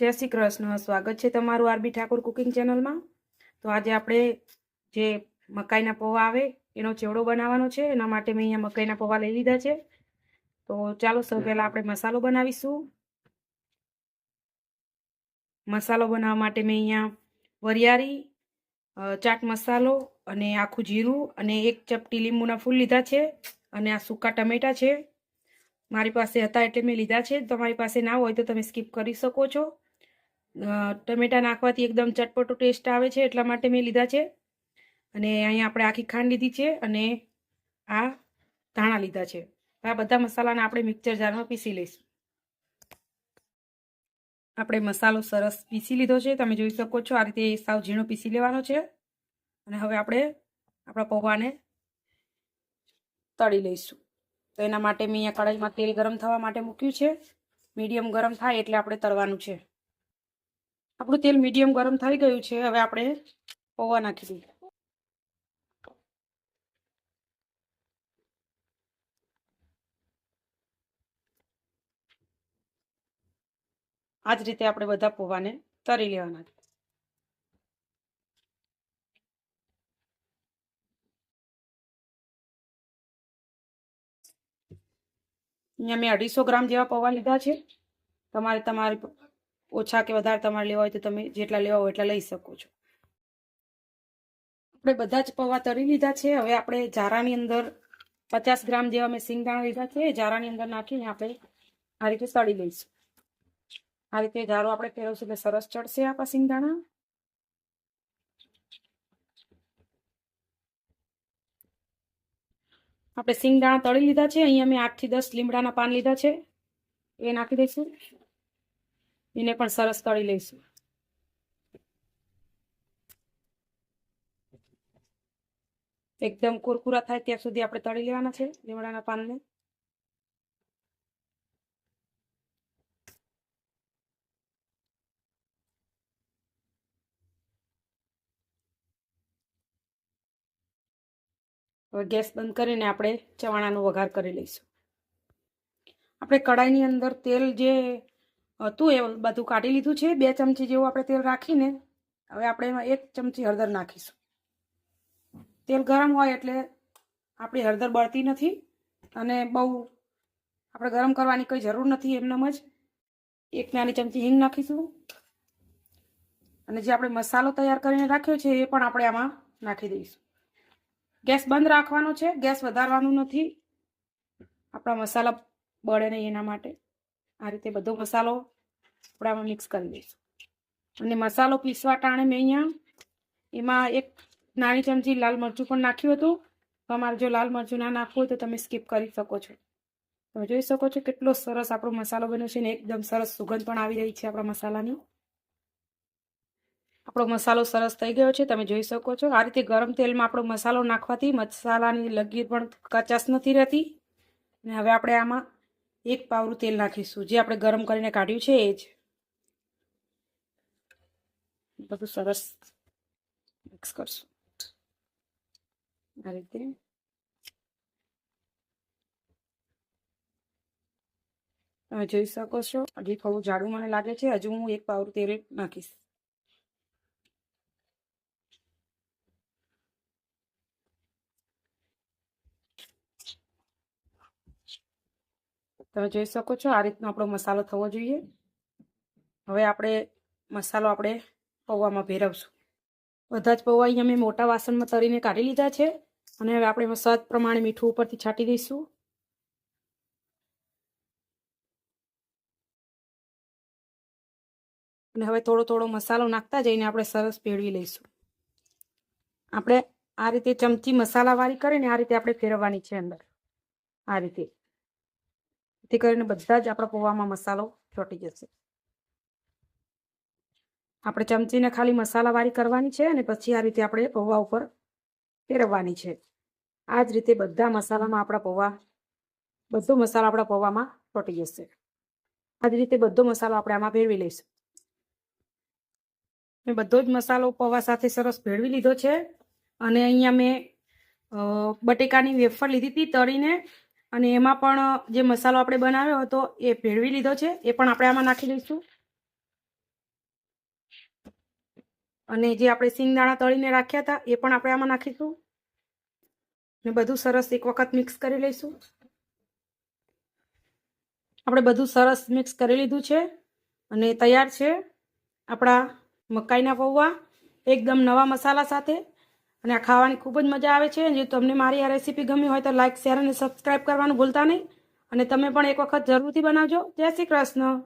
જય શ્રી કૃષ્ણ. સ્વાગત છે તમારું આરબી ઠાકોર કુકિંગ ચેનલમાં. તો આજે આપણે જે મકાઈના પૌવા આવે, એનો ચેવડો બનાવવાનો છે. એના માટે મેં અહીંયા મકાઈના પૌવા લઈ લીધા છે. તો ચાલો સૌ પહેલાં આપણે મસાલો બનાવીશું. મસાલો બનાવવા માટે મેં અહીંયા વરિયાળી ચાટ મસાલો અને આખું જીરું અને એક ચપટી લીંબુના ફૂલ લીધા છે અને આ સૂકા ટમેટા છે. મારી પાસે હતા એટલે મેં લીધા છે. તમારી પાસે ના હોય તો તમે સ્કીપ કરી શકો છો. ટમેટા નાખવાથી એકદમ ચટપટો ટેસ્ટ આવે છે એટલા માટે મેં લીધા છે. અને અહીંયા આપણે આખી ખાંડ લીધી છે અને આ ધાણા લીધા છે. આ બધા મસાલાને આપણે મિક્સર જારમાં પીસી લઈશું. આપણે મસાલો સરસ પીસી લીધો છે. તમે જોઈ શકો છો આ રીતે સાવ ઝીણો પીસી લેવાનો છે. અને હવે આપણે આપણા પૌવાને તળી લઈશું. તો એના માટે મેં અહીંયા કડાઈમાં તેલ ગરમ થવા માટે મૂક્યું છે. મીડિયમ ગરમ થાય એટલે આપણે તળવાનું છે. આપણું તેલ મીડિયમ ગરમ થઈ ગયું છે, હવે આપણે પૌવા નાખી દઈએ આ જ રીતે આપણે બધા પૌવાને તરી લેવાના અહીંયા મેં અઢીસો ગ્રામ જેવા પૌવા લીધા છે. તમારે તમારે ઓછા કે વધારે તમારે લેવા હોય તો તમે જેટલા લેવા હોય એટલા લઈ શકો છો. આપણે બધા જ પૌવા તળી લીધા છે. હવે આપણે જારાની અંદર પચાસ ગ્રામ જેવા મેં સિંગદાણા લીધા છે. જારાની અંદર નાખીને આપણે આ રીતે તળી લઈશું. આ રીતે જારો આપણે ફેરવશું એટલે સરસ ચડશે આપણા સિંગદાણા આપણે સિંગદાણા તળી લીધા છે. અહીંયા મેં આઠથી દસ લીમડાના પાન લીધા છે. એ નાખી દઈશું. એને પણ સરસ તળી લઈશું. એકદમ કુરકુરા થાય ત્યાં સુધી આપણે તળી લેવાના છે, લીમડાના પાનને. હવે ગેસ બંધ કરીને આપણે ચવાણાનો વઘાર કરી લઈશું. આપણે કડાઈની અંદર તેલ જે હતું, એ બધું કાઢી લીધું છે, બે ચમચી જેવું આપણે તેલ રાખીને. હવે આપણે એમાં એક ચમચી હળદર નાખીશું. તેલ ગરમ હોય એટલે આપણી હળદર બળતી નથી અને બહુ આપણે ગરમ કરવાની કંઈ જરૂર નથી એમનેમ જ. એક નાની ચમચી હિંગ નાખીશું. અને જે આપણે મસાલો તૈયાર કરીને રાખ્યો છે, એ પણ આપણે આમાં નાખી દઈશું. ગેસ બંધ રાખવાનો છે, ગેસ વધારવાનું નથી. આપણા મસાલા બળે નહીં એના માટે. આ રીતે બધો મસાલો આમાં મિક્સ કરી દઈશું. અને મસાલો પીસવા ટાણે મેં અહીંયા એમાં એક નાની ચમચી લાલ મરચું પણ નાખ્યું હતું. તમારે જો લાલ મરચું ના નાખવું હોય તો તમે સ્કીપ કરી શકો છો. તમે જોઈ શકો છો કેટલો સરસ આપણો મસાલો બન્યો છે ને એકદમ સરસ સુગંધ પણ આવી રહી છે આપણા મસાલાની. આપણો મસાલો સરસ થઈ ગયો છે, તમે જોઈ શકો છો. આ રીતે ગરમ તેલમાં આપણો મસાલો નાખવાથી મસાલાની લગીર પણ કચાશ નથી રહેતી. અને હવે આપણે આમાં એક પાવરું તેલ નાખીશું. જે આપણે ગરમ કરીને કાઢ્યું છે, એ જ. બધું સરસ મિક્સ કરશું. આ રીતે. તમે જોઈ શકો છો, હજી થોડું જાડું મને લાગે છે, હજુ હું એક પાવરું તેલ નાખીશ. તમે જોઈ શકો છો આ રીતનો આપણો મસાલો થવો જોઈએ. હવે આપણે મસાલો આપણે પૌવામાં ભેરવશું. બધા જ પૌવા અહીંયા મેં મોટા વાસણમાં તરીને કાઢી લીધા છે અને હવે આપણે સ્વાદ પ્રમાણે મીઠું ઉપરથી છાંટી દઈશું. અને હવે થોડો થોડો મસાલો નાખતા જઈને આપણે સરસ ભેળવી લઈશું. આપણે આ રીતે ચમચી મસાલાવાળી કરીને આ રીતે આપણે ફેરવવાની છે અંદર. આ રીતે. જેથી કરીને બધા જ આપણા પૌવામાં મસાલો ચોંટી જશે. આપણે ચમચીને ખાલી મસાલાવાળી કરવાની છે અને પછી આ રીતે આપણે પૌવા ઉપર ફેરવવાની છે. આ જ રીતે બધા મસાલામાં આપણા પૌવા, બધો મસાલો આપણા પૌવામાં ચોંટી જશે. આ જ રીતે બધો મસાલો આપણે આમાં ભેળવી લઈશું. મેં બધો જ મસાલો પૌવા સાથે સરસ ભેળવી લીધો છે. અને અહીંયા મેં બટેકાની વેફર લીધી હતી તળીને. અને એમાં પણ જે મસાલો આપણે બનાવ્યો હતો એ ભેળવી લીધો છે, એ પણ આપણે આમાં નાખી દઈશું. અને જે આપણે સિંગદાણા તળીને રાખ્યા હતા, એ પણ આપણે આમાં નાખીશું. ને બધું સરસ એક વખત મિક્સ કરી લઈશું. આપણે બધું સરસ મિક્સ કરી લીધું છે અને તૈયાર છે આપણા મકાઈના પૌવા એકદમ નવા મસાલા સાથે. અને આ ખાવાની ખૂબ જ મજા આવે છે. જો તમને મારી આ રેસીપી ગમી હોય તો લાઇક શેર અને સબસ્ક્રાઈબ કરવાનું ભૂલતા નહીં. અને તમે પણ એક વખત જરૂરથી બનાવજો. જય શ્રી કૃષ્ણ.